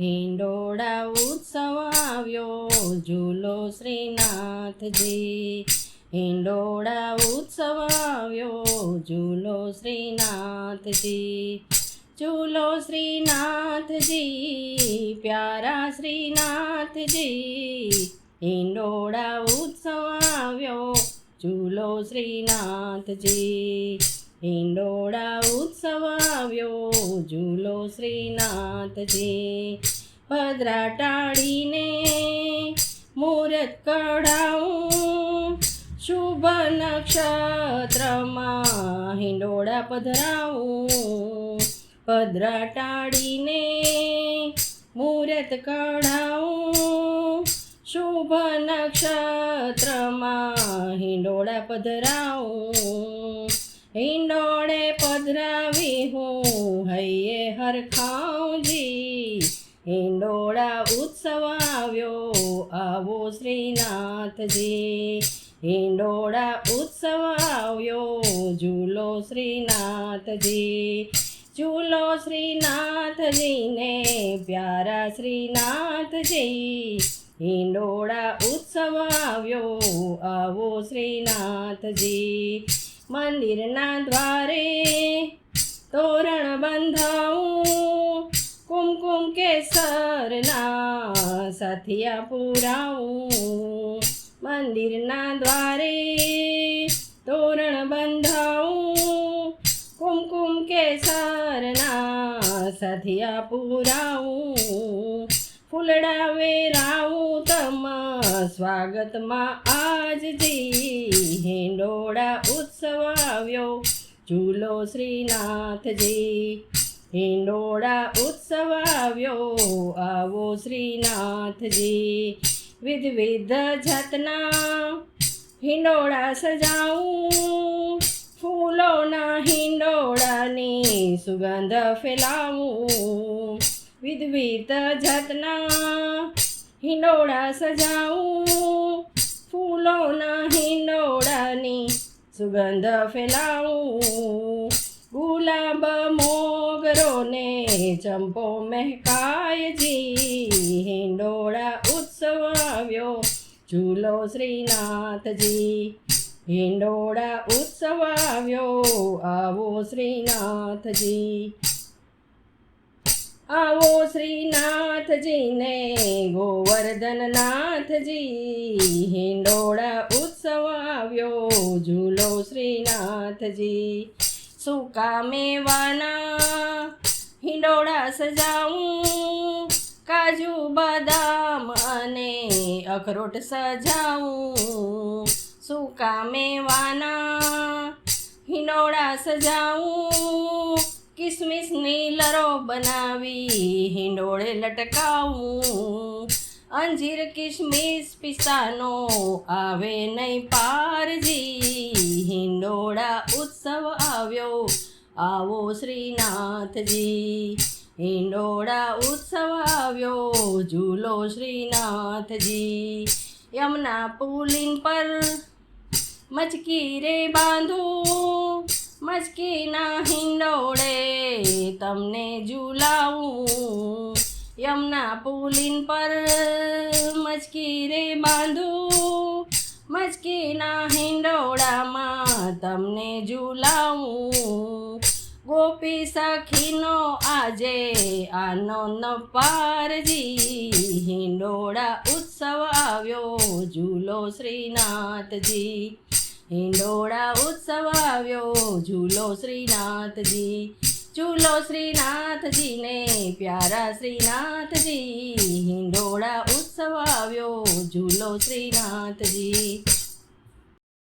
હિંડોળા ઉત્સવ આવ્યો ઝૂલો શ્રીનાથજી. હિંડોળા ઉત્સવ આવ્યો ઝૂલો શ્રીનાથજી. ઝૂલો શ્રીનાથજી, પ્યારા શ્રીનાથજી. હિંડોળા ઉત્સવ આવ્યો ઝૂલો શ્રીનાથજી. હિંડોળા ઉત્સવ આવ્યો, ઝૂલો શ્રીનાથજી. ભદ્રા ટાળીને મુહૂર્ત કઢાવું. શુભ નક્ષત્રમાં હિંડોળા પધરાવું. ભદ્રા ટાળીને મુહૂર્ત કઢાવું. શુભ નક્ષત્રમાં હિંડોળા પધરાવું. હિંડોળે પધરાવી હું હૈયે હરખાવજી હિંડોળા ઉત્સવ આવ્યો આવો શ્રીનાથજી. હિંડોળા ઉત્સવ આવ્યો ઝૂલો શ્રીનાથજી. ઝૂલો શ્રીનાથજીને પ્યારા શ્રીનાથજી. હિંડોળા ઉત્સવ આવ્યો આવો શ્રીનાથજી. મંદિરના દ્વારે તોરણ બંધાવું. કુમકુમ કેસરના સાથિયા પુરાવું. મંદિરના દ્વારે તોરણ બંધાવું. કુમકુમ કેસરના સાથિયા પુરાવું. ફૂલડા સ્વાગતમાં આજથી હિંડોળા ઉત્સવ આવ્યો. ઝૂલો શ્રીનાથજી, હિંડોળા ઉત્સવ આવ્યો. આવો શ્રીનાથજી, વિધ વિધ જાતના હિંડોળા સજાવું. ફૂલોના હિંડોળાની સુગંધ ફેલાવું. વિધવિધ જાતના હિંડોળા સજાવું. ફૂલોના હિંડોળાની સુગંધ ફેલાવું. ગુલાબ મોગરોને ચંપો મહેકાયજી. હિંડોળા ઉત્સવ આવ્યો ઝૂલો શ્રીનાથજી. હિંડોળા ઉત્સવ આવ્યો આવો શ્રીનાથજી. આવો શ્રીનાથજીને, ગોવર્ધનનાથજી, હિંડોળા ઉત્સવ આવ્યો, ઝૂલો શ્રીનાથજી. સૂકા મેવાના હિંડોળા સજાવું, કાજુ બદામ અને અખરોટ સજાવું. સૂકા મેવાના હિંડોળા સજાવું કિસમિસની લરો બનાવી, હિંડોળે લટકાવું. અંજીર કિસમિસ પિસ્તાનો આવે નહીં પારજી. હિંડોળા ઉત્સવ આવ્યો, આવો શ્રીનાથજી. હિંડોળા ઉત્સવ આવ્યો, ઝૂલો શ્રીનાથજી. યમુના પુલિન પર મચકી રે બાંધો. મચકીના હિંડોળે તમને ઝુલાવું. યમના પુલિન પર મચકી રે બાંધું. મચકીના હિંડોળામાં તમને ઝુલાવું. ગોપી સખીનો આજે આનંદ પારજી હિંડોળા ઉત્સવ આવ્યો ઝૂલો શ્રીનાથજી. હિંડોળા ઉત્સવ આવ્યો ઝૂલો શ્રીનાથજી. ઝૂલો શ્રીનાથજીને પ્યારા શ્રીનાથજી હિંડોળા ઉત્સવ આવ્યો. ઝૂલો શ્રીનાથજી